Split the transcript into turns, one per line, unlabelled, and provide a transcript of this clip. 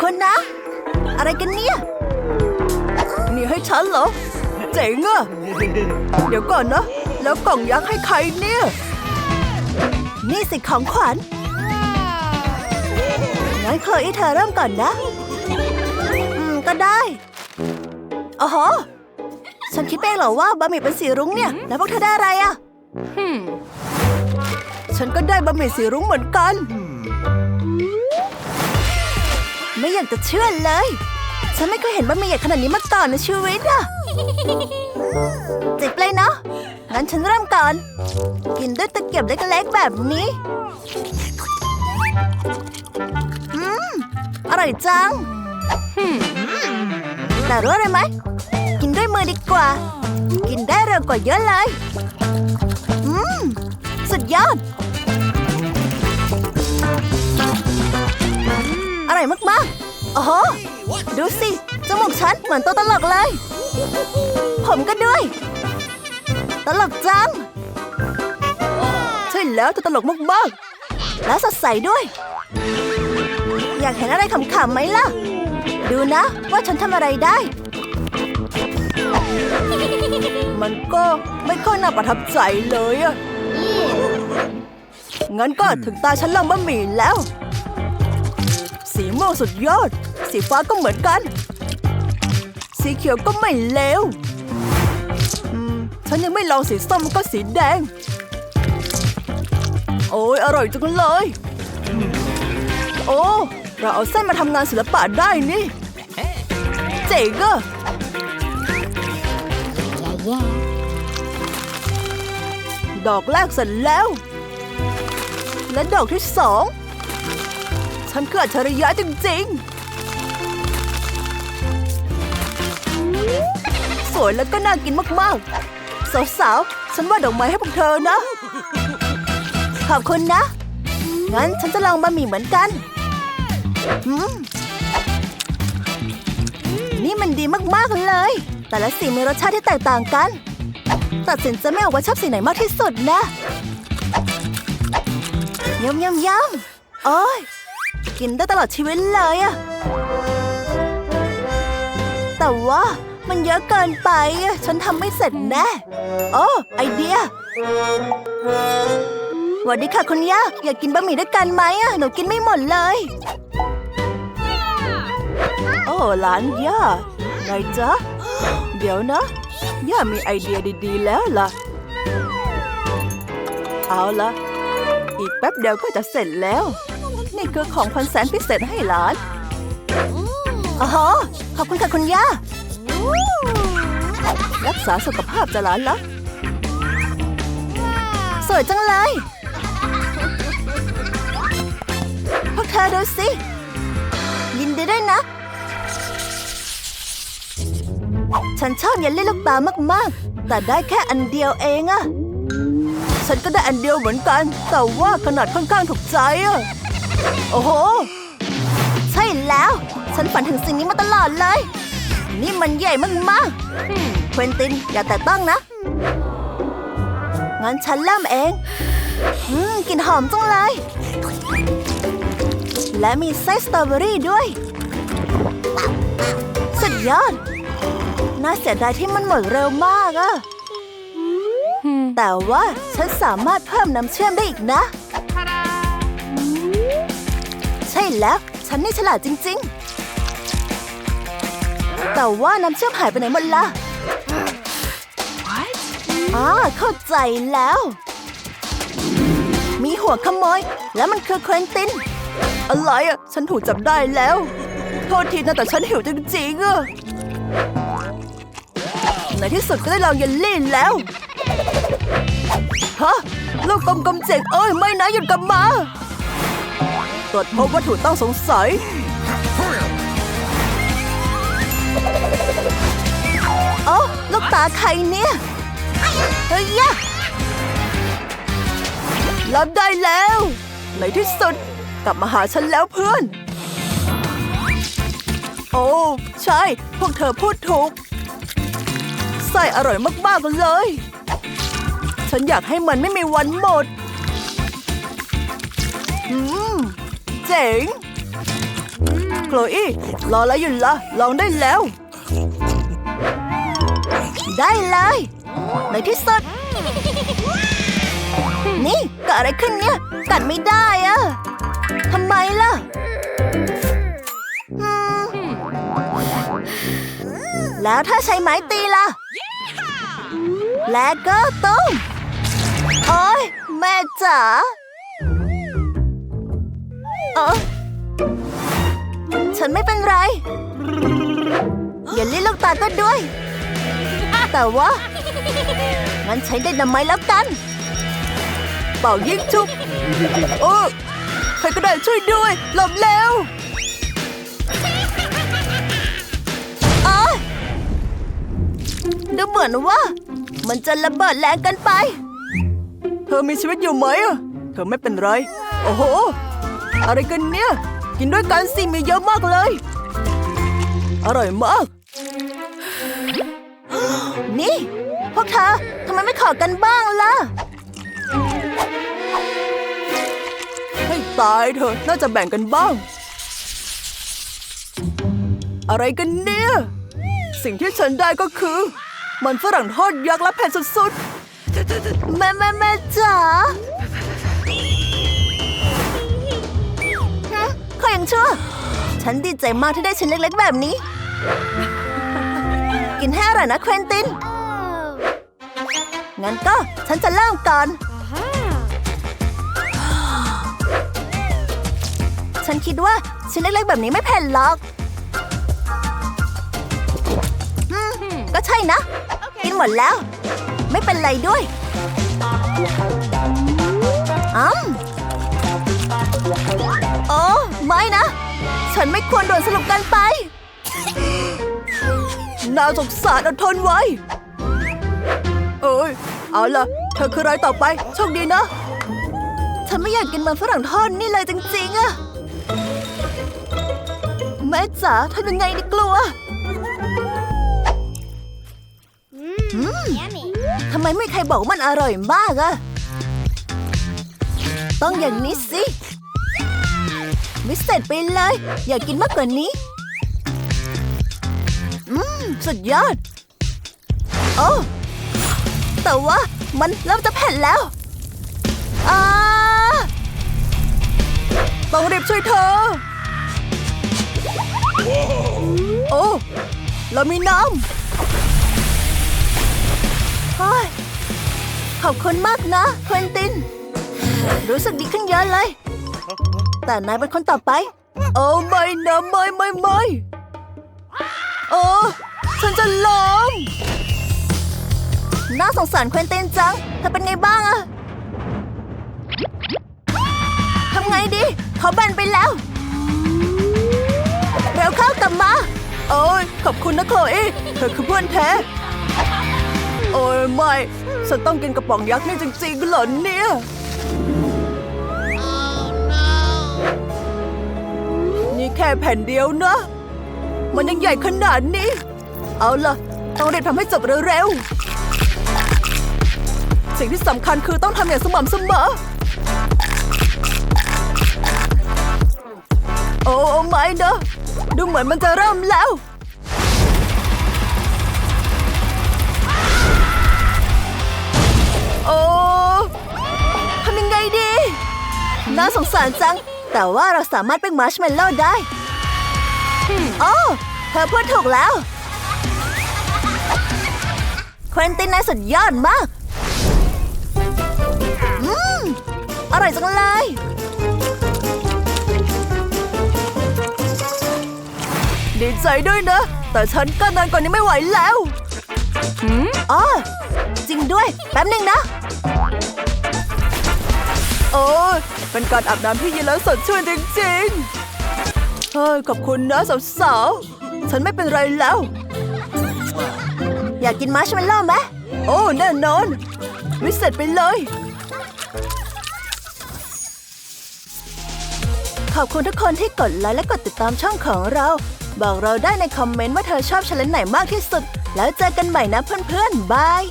คุณนะ อะไรกันเนี่ย นี่ให้ฉันเหรอ เจ๋งอะเดี๋ยวก่อนนะ แล้วกล่องยักษ์ให้ใครเนี่ย นี่สิของขวัญงั้นโคลอีเธอเริ่มก่อนนะ อืม ก็ได้โอ้โหฉันคิดเองเหรอว่าบะหมี่เป็นสีรุ้งเนี่ย แล้วพวกเธอได้อะไรอะฉันก็ได้บะหมี่สีรุ้งเหมือนกัน ไม่อยากจะเชื่อเลย ฉันไม่เคยเห็นบะหมี่ใหญ่ขนาดนี้มาก่อนในชีวิตอะจิบเลยเนาะ งั้นฉันเริ่มก่อน กินด้วยตะเกียบเล็กๆแบบนี้ อืม อร่อยจัง แต่รู้อะไรไหม กินด้วยมือดีกว่า กินได้เร็วกว่าเยอะเลย อืม สุดยอด ร่อยมากๆ โอ้โห ดูสิ จมูกฉันเหมือนตัวตลกเลย ผมก็ด้วย ตลกจัง ใช่แล้วตัวตลกมากๆ และสดใสด้วย อยากเห็นอะไรขำๆไหมล่ะ ดูนะว่าฉันทำอะไรได้ มันก็ไม่ค่อยน่าประทับใจเลยอะงั้นก็ถึงตาฉันลองบะหมี่แล้ว วสุดยอด สีฟ้าก็เหมือนกัน สีเขียวก็ไม่เลวฉันยังไม่ลองสีส้มก็สีแดง โอ้ยอร่อยจังเลย โอ้ เราเอาเส้นมาทำงานศิลปะได้นี่ เจ๋งอะดอกแรกเสร็จแล้ว และดอกที่สอง ฉันคืออัจฉริยะจริงๆ สวยแล้วก็น่ากินมากๆ สาวๆ ฉันว่าดอกไม้ให้พวกเธอนะ ขอบคุณนะ งั้นฉันจะลองบะหมี่เหมือนกันนี่มันดีมากๆเลย แต่ละสีมีรสชาติที่แตกต่างกัน ตัดสินใจไม่ออกว่าชอบสีไหนมากที่สุดนะยำยำยำโอ้ย กินได้ตลอดชีวิตเลยอะแต่ว่ามันเยอะเกินไปอะฉันทำไม่เสร็จแน่ โอ้ ไอเดียสวัสดีค่ะคุณย่าอยากกินบะหมี่ด้วยกันไหมอะหนูกินไม่หมดเลย โอ้หลานย่าไงจ๊ะ เดี๋ยวนะ ย่ามีไอเดียดีๆแล้วล่ะ เอาละอีกแป๊บเดียวก็จะเสร็จแล้ว นี่คือของพันแสนพิเศษให้หลานอ๋อขอบคุณค่ะคุณย่า รักษาสุขภาพจะหลานละสวยจังเลย พวกเธอดูสิ ยินดีด้วยนะ ฉันชอบเยลลี่ลูกตามากๆ แต่ได้แค่อันเดียวเองอะฉันก็ได้อันเดียวเหมือนกัน แต่ว่าขนาดค่อนข้างถูกใจอะ โอ้โห ใช่แล้ว ฉันฝันถึงสิ่งนี้มาตลอดเลย นี่มันใหญ่มากๆเควินตินอย่าแต่ต้องนะ งั้นฉันเริ่มเอง อืมกลิ่นหอมจังเลย และมีไส้สตรอเบอรี่ด้วย สุดยอด น่าเสียดายที่มันหมดเร็วมากอะแต่ว่าฉันสามารถเพิ่มน้ำเชื่อมได้อีกนะ ใช่แล้ว ฉันนี่ฉลาดจริง ๆ แต่ว่าน้ำเชื่อมหายไปไหนหมดละอ่าเข้าใจแล้ว มีหัวขโมย แล้วมันคือเควินติน อะไรอะ ฉันถูกจับได้แล้ว โทษทีนะแต่ฉันหิวจริงๆอะในที่สุดก็ได้ลองเยลลี่แล้ว ฮะ ลูกกลมๆเจ๋งเอ้ย ไม่นะหยุดกลับมา ตรวจพบวัตถุต้องสงสัยโอ้ลูกตาใครเนี่ย เฮ้ยยะรับได้แล้ว ในที่สุด กลับมาหาฉันแล้วเพื่อน โอ้ ใช่ พวกเธอพูดถูกไส้อร่อยมากๆเลย ฉันอยากให้มันไม่มีวันหมด อืม เจ๋งโคลอี้รอแล้วอยู่ละลองได้แล้ว ได้เลยในที่สุด นี่เกิดอะไรขึ้นเนี่ย กัดไม่ได้อะทำไมล่ะอืมแล้วถ้าใช้ไม้ตีล่ะ และก็ตุ้มโอ้ยแม่จ๋าเออฉันไม่เป็นไร อย่าเล่นลูกตาก็ด้วย แต่ว่างั้นใช้ได้นำไม้แล้วกัน เป่ายิงชุบโอ้ใครก็ได้ช่วยด้วยหลบเร็วดูเหมือนว่า มันจะระเบิดแรงกันไป เธอมีชีวิตอยู่ไหม เธอไม่เป็นไร โอ้โห อะไรกันเนี่ย กินด้วยกันสิมีเยอะมากเลย อร่อยมาก นี่ พวกเธอทำไมไม่ขอกันบ้างล่ะ ให้ตายเถอะน่าจะแบ่งกันบ้าง อะไรกันเนี่ย สิ่งที่ฉันได้ก็คือ มันฝรั่งทอดยักษ์และเผ็ดสุดๆ แม่แม่แม่จ๋า ชั่ว ฉันดีใจมากที่ได้ชิ้นเล็กๆแบบนี้ กินให้อร่อยนะเควินติน งั้นก็ฉันจะเริ่มก่อน ฉันคิดว่าชิ้นเล็กๆแบบนี้ไม่เผ็ดหรอกอืมก็ใช่นะ กินหมดแล้ว ไม่เป็นไรด้วยอืมโอ้ ไม่นะ ฉันไม่ควรโดนสรุปกันไป น่าสงสารอดทนไว้ เอ้ย เอาล่ะ เธอคือรายต่อไป โชคดีนะ ฉันไม่อยากกินมันฝรั่งทอดนี่เลยจริงๆอะแม่จ๋าทำยังไงดีกลัว
Yummy.
ทำไมไม่มีใครบอกว่ามันอร่อยมากอะต้องอย่างนี้สิ วิเศษไปเลย อยากกินมากกว่านี้ อืม สุดยอด โอ้แต่ว่ามันเริ่มจะเผ็ดแล้วอาต้องรีบช่วยเธอ โอ้เรามีน้ำขอบคุณมากนะ เควินติน รู้สึกดีขึ้นเยอะเลย แต่นายเป็นคนต่อไป โอ้ไม่นะไม่ไม่ไม่โอ้ฉันจะล้มน่าสงสารเควินตินจังเธอเป็นไงบ้างอะทำไงดีเขาแบนไปแล้ว เร็วเข้ากลับมา โอ้ยขอบคุณนะโคลอีเธอคือเพื่อนแท้ โอ้ยไม่ ฉันต้องกินกระป๋องยักษ์นี่จริงๆเหรอเนี่ย แค่แผ่นเดียวนะ มันยังใหญ่ขนาดนี้ เอาล่ะ ต้องเรีบทำให้จบเร็วๆ สิ่งที่สำคัญคือต้องทำอย่างสม่ำเสมอ โอ้ไม่นะดูเหมือนมันจะเริ่มแล้วโอ้ทำยังไงดี น่าสงสารจัง แต่ว่าเราสามารถเป็นมาร์ชเมลโล่ได้ โอ้ เธอพูดถูกแล้วเควินตินนายสุดยอดมาก อืม อร่อยจังเลย ดีใจด้วยนะ แต่ฉันก็นานกว่านี้ไม่ไหวแล้วหืมอ๋อจริงด้วย แป๊บหนึ่งนะ โอ้ยเป็นการอาบน้ำที่เย็นแล้วสดชื่นจริงๆเฮ้ยขอบคุณนะสาวๆ ฉันไม่เป็นไรแล้ว อยากกินมาร์ชเมลโล่ไหมโอ้แน่นอน วิเศษไปเลย ขอบคุณทุกคนที่กดไลค์และกดติดตามช่องของเรา บอกเราได้ในคอมเมนต์ว่าเธอชอบชาเลนจ์ไหนมากที่สุด แล้วเจอกันใหม่นะเพื่อนๆ บาย